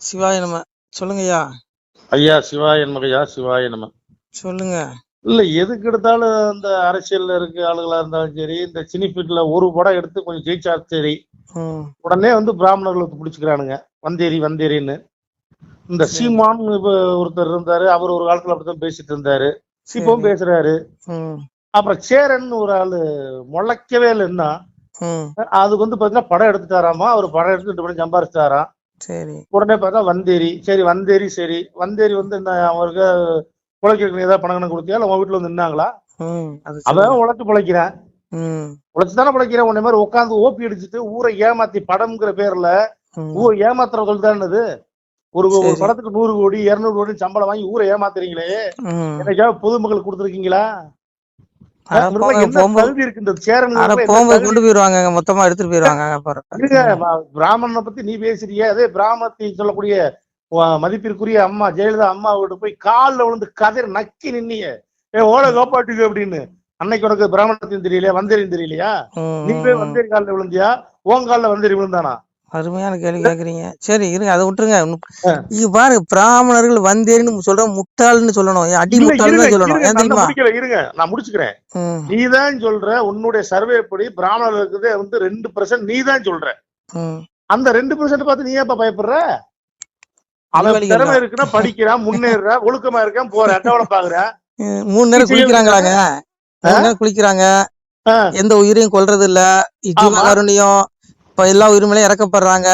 சிவாய நம்ம சொல்லுங்க ஐயா சிவாய நமகையா சிவாய நம. சொல்லுங்க. இல்ல எதுக்கு எடுத்தாலும் இந்த அரசியல்ல இருக்க ஆளுகளா இருந்தாலும் சரி இந்த சினிஃபீல்ட்ல ஒரு படம் எடுத்து கொஞ்சம் ஜெயிச்சா சரி. உடனே வந்து பிராமணர்களை பிடிச்சிக்கிறானுங்க. வந்தேரி வந்தேரின்னு. இந்த சீமான் இப்ப ஒருத்தர் இருந்தாரு அவர் ஒரு காலத்துல அப்படித்தான் பேசிட்டு இருந்தாரு. இப்பவும் சரி. பேசுறாரு. அப்புறம் சேரன் ஒரு ஆளு முளைக்கவே இல்லைன்னா அதுக்கு வந்து பாத்தீங்கன்னா படம் எடுத்துட்டாராமா? அவர் படம் எடுத்து ரெண்டு படம் சம்பாரிச்சிட்டாராம் சரி. உடனே பார்த்தா வந்தேரி. சரி வந்தேரி சரி. வந்தேரி வந்து என்ன அவருக்கு பிழைக்கிறதுக்கு ஏதாவது பணம் கொடுத்தியா? இல்லை உன் வீட்டுல வந்து நின்னாங்களா? ம் அது அவன் சொல்லுங்க. உழைச்சு பிழைக்கிறேன். உழைச்சு தானே பிழைக்கிறேன். உன்னை மாதிரி உட்காந்து ஓப்பி அடிச்சுட்டு ஊரை ஏமாத்தி படம்ங்கிற பேர்ல. ஊரை ஏமாத்துற தொழில் தானது ஒரு ஒரு. படத்துக்கு நூறு கோடி இருநூறு கோடி சம்பளம் வாங்கி ஊரை ஏமாத்துறீங்களே. என்னைக்காவது பொதுமக்கள் கொடுத்துருக்கீங்களா? போகும்போது கொண்டு போயிருவாங்க மொத்தமா எடுத்துட்டு போயிருவாங்க பிராமணனை பத்தி நீ பேசுறிய அதே பிராமணத்தை சொல்லக்கூடிய மதிப்பிற்குரிய அம்மா ஜெயலலிதா அம்மா வீட்டு போய் கால்ல விழுந்து கதறி நக்கி நின்னிய. ஏ ஓட கோப்பாட்டுக்கு அப்படின்னு. அன்னைக்கு உனக்கு பிராமணத்தையும் தெரியலையா? வந்தேரியும் தெரியலையா? நீ போய். வந்தேரி காலில் விழுந்தியா? உன் காலில் வந்தேரி விழுந்தானா? அருமையான கேள்வி கேக்குறீங்க. சரி இருங்க அதை விட்டுருங்க. இங்க பாருங்க பிராமணர்கள் வந்தேன்னு சொல்ற முட்டாள்னு சொல்லணும். அடி முட்டாள்னு தான் சொல்லணும். இருங்க, நான் முடிச்சுக்கிறேன். ம். நீதான் சொல்ற உன்னுடைய சர்வே படி பிராமணர்கள் இருக்குது வந்து ரெண்டு பர்சன்ட் நீ தான் சொல்ற அந்த ரெண்டு பர்சன்ட் பார்த்து நீ ஏப்பா பயப்படுற? அவன் திறமை தான். இருக்குன்னா படிக்கிறான் முன்னேற ஒழுக்கமா இருக்கான் போற ஆகுறேன் ம், மூணு நேரம் நீ குளிக்கிறாங்களாங்க? குளிக்கிறாங்க. எந்த உயிரையும் கொல்றது இல்ல ஆமா. கருணையும் இப்ப எல்லா உயிரிமையிலும் இறக்கப்படுறாங்க.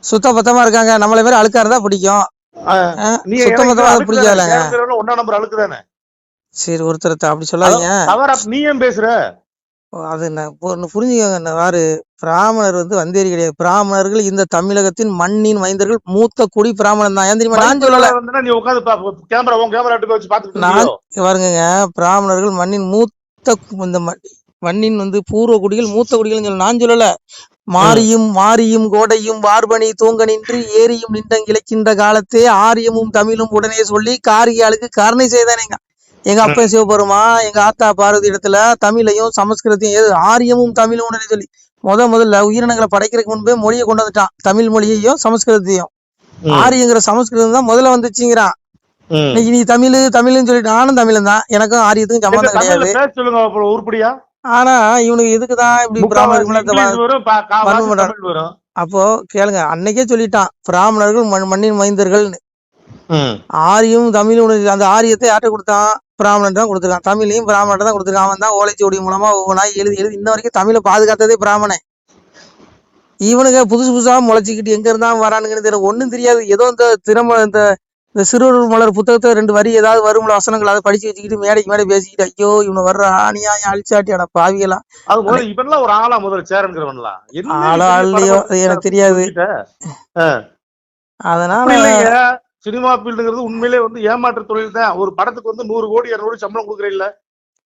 சுத்த பத்தமா இருக்காங்க. நம்மள பேர் அழுக்கா இருந்தா பிடிக்கும். ஆ. ஆ, நீ சுத்த எனக்கு பத்தமா அது அழுக்கு பிடிக்காதுலங்க தானே. சேர்க்கிறவன ஒண்ணா நம்பர் அழுக்கு தானே? சரி ஒருத்தர் அப்படி சொல்லாதீங்க. நீ ஏன் பேசுற? அது ஒண்ணு புரிஞ்சுக்கோங்க. வாரு பிராமணர் வந்து வந்தேரி கிடையாது. பிராமணர்கள் இந்த தமிழகத்தின் மண்ணின் மைந்தர்கள் மூத்த குடி பிராமணன் தான். ஏன் தெரியுமா? நான் சொல்லல. வந்தா நீ உட்காந்து நான்? பாருங்க பிராமணர்கள் மண்ணின் மூத்த இந்த மண்ணின் வந்து பூர்வ குடிகள் மூத்த குடிகள் சொல்ல நான் சொல்லல. மாரியும் மாரியும் கோடையும் வார்பணி தூங்க நின்று ஏரியும் நின்றங்கிழைக்கின்ற காலத்தே ஆரியமும் தமிழும் உடனே சொல்லி காரியாளுக்கு கருணை செய்தானேங்க எங்க அப்பா சிவபெருமா எங்க ஆத்தா பார்வதி இடத்துல தமிழையும் சமஸ்கிருதத்தையும் ஏது ஆரியமும் தமிழும் உடனே சொல்லி முத முதல்ல உயிரினங்களை படைக்கிறதுக்கு முன்பே மொழியை கொண்டு வந்துட்டான். தமிழ் மொழியையும் சமஸ்கிருதத்தையும். ஆரியங்கிற சமஸ்கிருதம் தான் முதல்ல வந்துச்சுங்கிறான். இன்னைக்கு நீ தமிழ் தமிழ்னு சொல்லிட்டு நானும் தமிழன் தான் எனக்கும் ஆரியத்துக்கும் சம்மந்தம் கிடையாது. ஆனா இவனுக்கு இதுக்குதான் இப்படி பிராமணர்கள் வரும் அப்போ கேளுங்க அன்னைக்கே சொல்லிட்டான் பிராமணர்கள் மண் மண்ணின் மைந்தர்கள்னு. ஆரியும் தமிழும் அந்த ஆரியத்தை யார்கிட்ட கொடுத்தான்? பிராமணன் தான் கொடுத்துருக்கான். தமிழையும் பிராமணன் தான் கொடுத்துருக்கான். அவன் தான் ஓலைச்சுவடி மூலமா ஒவ்வொன்றா எழுதி எழுதி இன்ன வரைக்கும் தமிழை பாதுகாத்ததே பிராமணன். இவனுங்க புதுசு புதுசா முளைச்சிக்கிட்டு எங்க இருந்தா வரானுங்கன்னு தெரியல. ஒண்ணும் தெரியாது. ஏதோ இந்த திறம இந்த இந்த சிறுவர் மலர் புத்தகத்தை ரெண்டு வரி ஏதாவது வரும்ல வசனங்கள் அதை படிச்சு வச்சுக்கிட்டு மேடைக்கு மேடை பேசிக்கிட்டு ஐயோ இவனு வர்ற ஆணியா அழிச்சாட்டி அட பாவிகளா? அது முதல்ல இவன்லாம் ஒரு ஆளா முதல்ல சேரன்கிறவன்லாம் என்ன ஆளோ ஆள்லையோ எனக்கு தெரியாது? அதனால சினிமா ஃபீல்டுங்கிறது உண்மையிலே வந்து ஏமாற்று தொழில் தான். ஒரு படத்துக்கு வந்து நூறு கோடி இருநூறு சம்பளம் கொடுக்குறீல்ல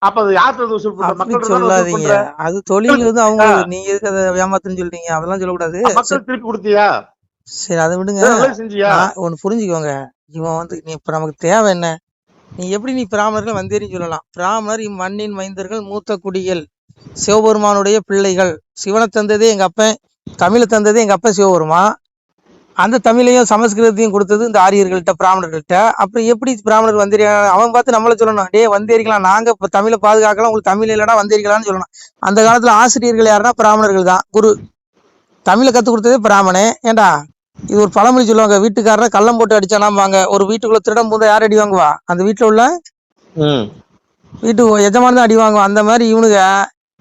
அப்ப அது யார்கிட்ட வசூல் பண்ற? சொல்லாதீங்க. அது தொழில் வந்து அவங்க நீங்க எதுக்கு அதை ஏமாத்துன்னு சொல்றீங்க? அதெல்லாம் சொல்லக்கூடாது. மக்கள் திருப்பி கொடுத்தியா? சரி அதை விடுங்க. ஒன்னு புரிஞ்சுக்கோங்க. இவன் வந்து நீ இப்ப நமக்கு தேவை என்ன? நீ எப்படி நீ பிராமணர்கள் வந்தேரின்னு சொல்லலாம். பிராமணர் இம்மண்ணின் மைந்தர்கள் மூத்த குடிகள் சிவபெருமானுடைய பிள்ளைகள். சிவனை தந்ததே எங்க அப்பன் தமிழை தந்ததே எங்க அப்பன் சிவபெருமான் அந்த தமிழையும் சமஸ்கிருதத்தையும் கொடுத்தது இந்த ஆரியர்கள்ட்ட பிராமணர்கள்ட்ட. அப்புறம் எப்படி பிராமணர் வந்திருக்காங்க அவன் பார்த்து நம்மள சொல்லணும். டே வந்தேரிக்கலாம் நாங்க இப்போ தமிழை பாதுகாக்கலாம். உங்களுக்கு தமிழ் இல்லடா வந்தேரிக்கலாம்னு சொல்லணும். அந்த காலத்துல ஆசிரியர்கள் யாருன்னா பிராமணர்கள் தான். குரு. தமிழை கற்றுக் கொடுத்ததே பிராமணன். ஏண்டா? இது ஒரு பழமொழி சொல்லுவாங்க வீட்டுக்காரரை கள்ளம் போட்டு அடிச்சானாம்பாங்க ஒரு வீட்டுக்குள்ள திருடம் போது யார் அடி வாங்குவா? அந்த வீட்டுல உள்ள. வீட்டு எஜமான தான் அடி வாங்குவா அந்த மாதிரி இவனுங்க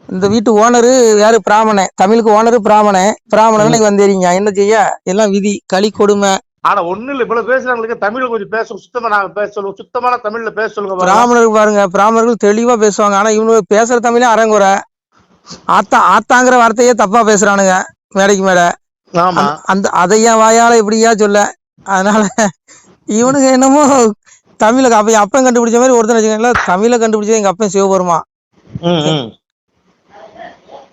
இந்த வீட்டு ஓனரு யாரு? பிராமணன். தமிழுக்கு ஓனரு பிராமணன். பிராமணன் வந்தேறீங்க. என்ன செய்ய? எல்லாம் விதி களி கொடுமை. ஆனா ஒண்ணு இல்ல. இவ்வளவு பேசுறாங்களுக்கு தமிழ்ல கொஞ்சம் பேச சுத்தமா நாங்க பேச சொல்லுவோம் சுத்தமான தமிழ்ல பேச சொல்லுங்க. பிராமணர்கள் பாருங்க. பிராமணர்கள் தெளிவா பேசுவாங்க. ஆனா இவனுங்க பேசுற தமிழே அறங்குறை. ஆத்தா ஆத்தாங்கிற வார்த்தையே தப்பா பேசுறானுங்க. மேடைக்கு மேடை. ஆமா. அந்த- அதையா வாயால இப்படியா சொல்ல? அதனால இவனுங்க என்னமோ தமிழை அப்ப அப்பன் கண்டுபிடிச்ச மாதிரி ஒருத்தன் வச்சுக்கோங்களேன். தமிழை கண்டுபிடிச்சது எங்க அப்பன் சிவபெருமா.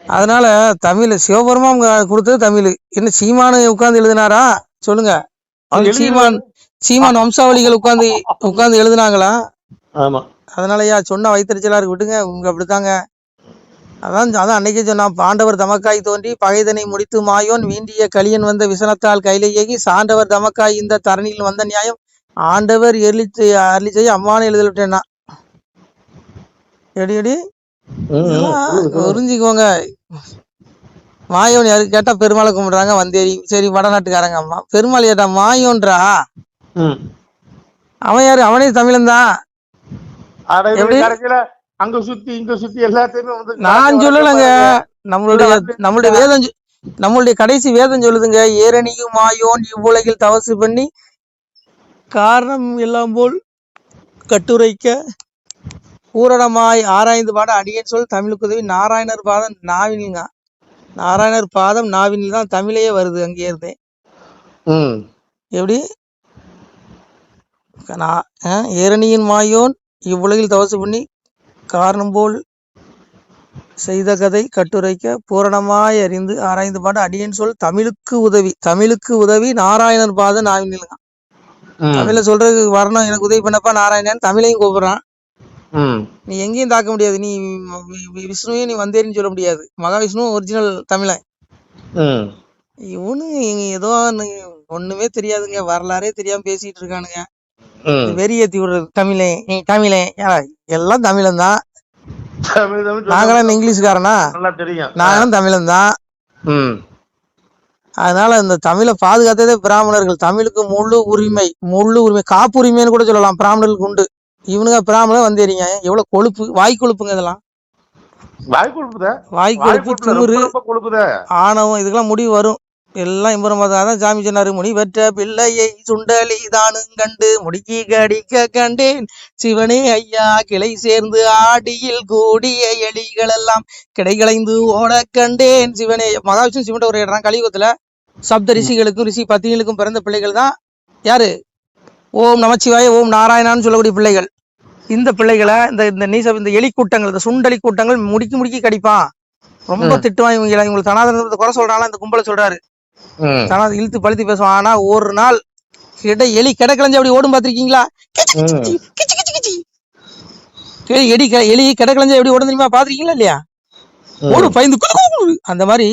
அதனால தமிழ் சிவபெருமா கொடுத்தது தமிழ். என்ன சீமானு உட்கார்ந்து எழுதினாரா? சொல்லுங்க. சீமான் சீமான் வம்சாவளிகள் உட்கார்ந்து உட்கார்ந்து எழுதுனாங்களா? ஆமா. அதனாலயா சொன்ன வயிற்றுச்சலா இருக்கு விட்டுங்க உங்க அப்படித்தாங்க. அதான் அதான் அன்னைக்கே சொன்னான் பாண்டவர் தமக்காய் தோன்றி பகைதனை முடித்து மாயோன் வீண்டிய கலியன் வந்த விசனத்தால் கையிலேயேகி சாண்டவர் தமக்காய் இந்த தரணியில் வந்த நியாயம் ஆண்டவர் எர்லி அருளி செய்ய அம்மானு எழுதி விட்டேன்னா எடி? எடி புரிஞ்சுக்கோங்க. மாயோன் யாரு கேட்டா பெருமாளை கும்பிடுறாங்க வந்தேரி சரி வடநாட்டுக்காரங்க அம்மா. பெருமாள் கேட்டா மாயோன்றா. அவன் யாரு? அவனே தமிழன் தான் அங்க சுத்தி இங்க சுத்தி எல்லாத்தையுமே வந்து நான் சொல்லலைங்க. நம்மளுடைய நம்மளுடைய வேதம் நம்மளுடைய கடைசி வேதம் சொல்லுதுங்க ஏரணியும் மாயோன் இவ்வுலகில் தவசு பண்ணி காரணம் எல்லாம் போல் கட்டுரைக்க பூரணமாய் ஆராய்ந்து பாட அடியேன் சொல் தமிழுக்கு உதவி. நாராயணர் பாதம் நாவினிங்க நாராயணர் பாதம் நாவினில் தான் தமிழையே வருது அங்கே இருந்தே. எப்படி? ஏரணியின் மாயோன் இவ்வுலகில் தவசு பண்ணி காரணம் போல் செய்த கதை கட்டுரைக்க பூரணமாய் அறிந்து ஆராய்ந்து பாட அடியேன் சொல் தமிழுக்கு உதவி தமிழுக்கு உதவி நாராயணர் பாத நாவினிலுங்க ம். தமிழ்ல சொல்றது வரணும் எனக்கு உதவி பண்ணப்பா நாராயணன் தமிழையும் கூப்பிடுறான். நீ எங்கேயும் தாக்க முடியாது நீ விஷ்ணுவையும் நீ வந்தேரின்னு சொல்ல முடியாது மகாவிஷ்ணு ஒரிஜினல் தமிழன். இவனு ஏதோ ஒண்ணு- ஒண்ணுமே தெரியாதுங்க வரலாறே தெரியாம பேசிட்டு இருக்கானுங்க ம். வெறி ஏத்தி விடுறது தமிழே நீ தமிழே எல்லாம் தமிழன் தான் நாங்களாம் இங்கிலீஷ்காரனா? நல்லா தெரியும். நாங்களும் தமிழன் தான் ம். அதனால இந்த தமிழை பாதுகாத்ததே பிராமணர்கள். தமிழுக்கு முழு உரிமை முழு உரிமை காப்புரிமைன்னு கூட சொல்லலாம். பிராமணர்களுக்கு உண்டு. இவனுங்க பிராமணர் வந்தேறீங்க. எவ்வளவு கொழுப்பு வாய் கொழுப்புங்க இதெல்லாம். வாய் கொழுப்புத? வாய் கொழுப்பு திமிரு ஆணவம் இதுக்கெல்லாம் முடிவு வரும். எல்லாம் இம்பரம் அதான் சாமி சொன்னாரு முனி பெற்ற பிள்ளையை சுண்டலி தானும் கண்டு முடிக்கி கடிக்க கண்டேன். சிவனே ஐயா கிளை சேர்ந்து ஆடியில் கூடிய எலிகள் எல்லாம் கிடைகளைந்து ஓட கண்டேன். சிவனே மகாவிஷ்ணு சிவன் ஒரு இடம் கலியுகத்துல சப்த ரிஷிகளுக்கும் ரிஷி பத்தினிகளுக்கும் பிறந்த பிள்ளைகள் தான் யாரு? ஓம் நமச்சிவாய ஓம் நாராயணான்னு சொல்லக்கூடிய பிள்ளைகள். இந்த பிள்ளைகளை இந்த இந்த நீச இந்த எலி கூட்டங்கள் இந்த சுண்டலி கூட்டங்கள் முடிக்கி முடிக்கி கடிப்பான். ரொம்ப. திட்டுவான் இவங்க இவங்களுக்கு சனாதனத்தை குறை சொல்றாங்களா? இந்த கும்பலை சொல்றாரு. ம். சனாதனம் இழுத்து பழுத்து பேசுவான். ஆனா ஒரு நாள் கிடை எலி கிடக்கலஞ்சு அப்படி ஓடும் பாத்திருக்கீங்களா. எலி எலி கிடக்கலஞ்சு எப்படி ஓடும் தெரியுமா? பாத்திருக்கீங்களா இல்லையா. ஓடும் பயந்து. அந்த மாதிரி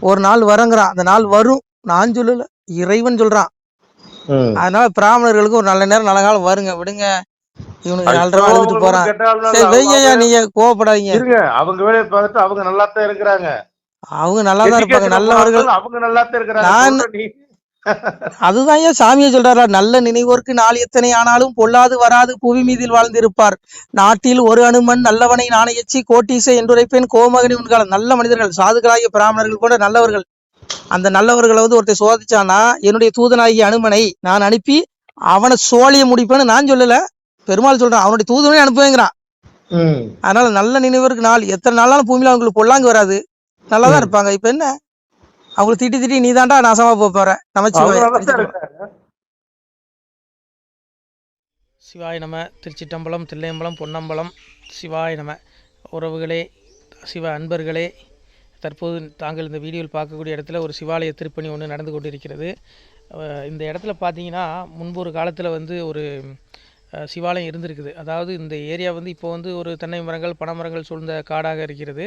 ஒரு நாள் வரங்கிறான். அந்த நாள் வரும். நான் சொல்லல இறைவன் சொல்றான். ம். அதனால பிராமணர்களுக்கு ஒரு நல்ல நேரம் நல்ல காலம் வருங்க. விடுங்க. இவனுக்கு நாலரை ஐயோ, அழுதுட்டு போறான். கெட்ட சரி வெய்யா நீங்க கோவப்படாதீங்க. அவங்க வேலையை பார்த்துட்டு அவங்க நல்லா தான் இருக்கிறாங்க. அவங்க நல்லா தான் இருப்பாங்க நல்லவர்கள். அவங்க நல்லா தான் இருக்கிறாங்க அதுதான் ஏன் சாமியை சொல்றாரா நல்ல நினைவோர்க்கு நாள் எத்தனை ஆனாலும் பொல்லாது வராது புவி மீதில் வாழ்ந்திருப்பார். நாட்டில் ஒரு அனுமன் நல்லவனை நாணயச்சி கோட்டீசை என்றுரைப்பேன் கோமகனி உண்காலம் நல்ல மனிதர்கள் சாதுகளாகிய பிராமணர்கள் கூட நல்லவர்கள். அந்த நல்லவர்களை வந்து ஒருத்தர் சோதிச்சானா என்னுடைய தூதனாகிய அனுமனை நான் அனுப்பி அவனை சோழிய முடிப்பேன்னு நான் சொல்லல. பெருமாள் சொல்றான் அவனுடைய தூதனை அனுப்புவேங்கிறான். அதனால நல்ல நினைவருக்கு நாள் எத்தனை நாளாலும் பூமியில அவங்களுக்கு பொல்லாங்கு வராது. நல்லா தான் இருப்பாங்க. இப்ப என்ன? அவங்களை திட்டி திட்டி நீ தாண்டா நாசமா போக போற? இருக்காங்க. சிவாய நம திருச்சிட்டம்பலம் தில்லையம்பலம் பொன்னம்பலம் சிவாய நம. உறவுகளே சிவ அன்பர்களே தற்போது தாங்கள் இந்த வீடியோவில் பார்க்கக்கூடிய இடத்துல ஒரு சிவாலய திருப்பணி ஒன்று நடந்து கொண்டிருக்கிறது. இந்த இடத்துல பார்த்தீங்கன்னா முன்பு ஒரு காலத்தில் வந்து ஒரு சிவாலயம் இருந்திருக்குது. அதாவது இந்த ஏரியா வந்து இப்போ வந்து ஒரு தென்னை மரங்கள் பனை மரங்கள் சூழ்ந்த காடாக இருக்கிறது.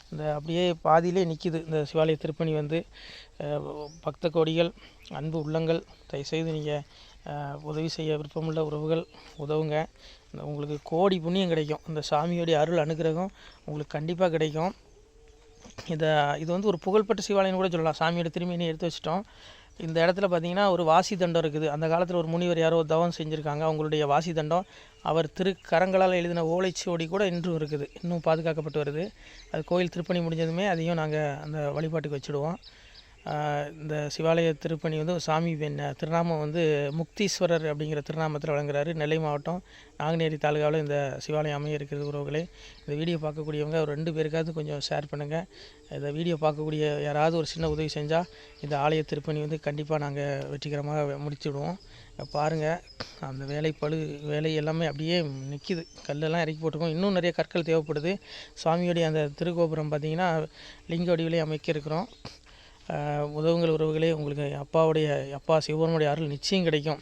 இந்த அப்படியே பாதியிலே நிற்கிது இந்த சிவாலய திருப்பணி வந்து பக்த கோடிகள் அன்பு உள்ளங்கள் தயவுசெய்து நீங்கள் உதவி செய்ய விருப்பமுள்ள உறவுகள் உதவுங்க. இந்த உங்களுக்கு கோடி புண்ணியம் கிடைக்கும். இந்த சாமியோடைய அருள் அனுகிரகம் உங்களுக்கு கண்டிப்பாக கிடைக்கும். இதை இது வந்து ஒரு புகழ்பெற்ற சிவாலயம் கூட சொல்லலாம். சாமியோட திரும்பினி எடுத்து வச்சிட்டோம். இந்த இடத்துல பார்த்தீங்கன்னா ஒரு வாசி தண்டம் இருக்குது. அந்த காலத்தில் ஒரு முனிவர் யாரோ தவம் செஞ்சுருக்காங்க. அவங்களுடைய வாசி தண்டம் அவர் திருக்கரங்களால் எழுதின ஓலைச்சுவடி கூட இன்றும் இருக்குது. இன்னும் பாதுகாக்கப்பட்டு வருது. அது கோயில் திருப்பணி முடிஞ்சதுமே அதையும் நாங்கள் அந்த வழிபாட்டுக்கு வச்சுடுவோம். இந்த சிவாலய திருப்பணி வந்து சாமி பெண் திருநாமம் வந்து முக்தீஸ்வரர் அப்படிங்கிற திருநாமத்தில் வழங்குறாரு. நெல்லை மாவட்டம் நாங்குநேரி தாலுகாவில் இந்த சிவாலயம் அமைய இருக்கிறது உறவுகளே. இந்த வீடியோ பார்க்கக்கூடியவங்க ஒரு ரெண்டு பேருக்காவது கொஞ்சம் ஷேர் பண்ணுங்கள் இந்த வீடியோ பார்க்கக்கூடிய யாராவது ஒரு சின்ன உதவி செஞ்சால் இந்த ஆலய திருப்பணி வந்து கண்டிப்பாக நாங்கள் வெற்றிகரமாக முடிச்சுடுவோம். பாருங்கள் அந்த வேலை பழு வேலை எல்லாமே அப்படியே நிற்கிது கல்லெல்லாம் இறக்கி போட்டிருக்கோம். இன்னும் நிறைய கற்கள் தேவைப்படுது. சுவாமியுடைய அந்த திருக்கோபுரம் பார்த்திங்கன்னா லிங்க வடிவிலே அமைக்க இருக்கிறோம் உதவுங்கள் உறவுகளே உங்களுக்கு அப்பாவுடைய அப்பா சிவபெருமானுடைய அருள் நிச்சயம் கிடைக்கும்.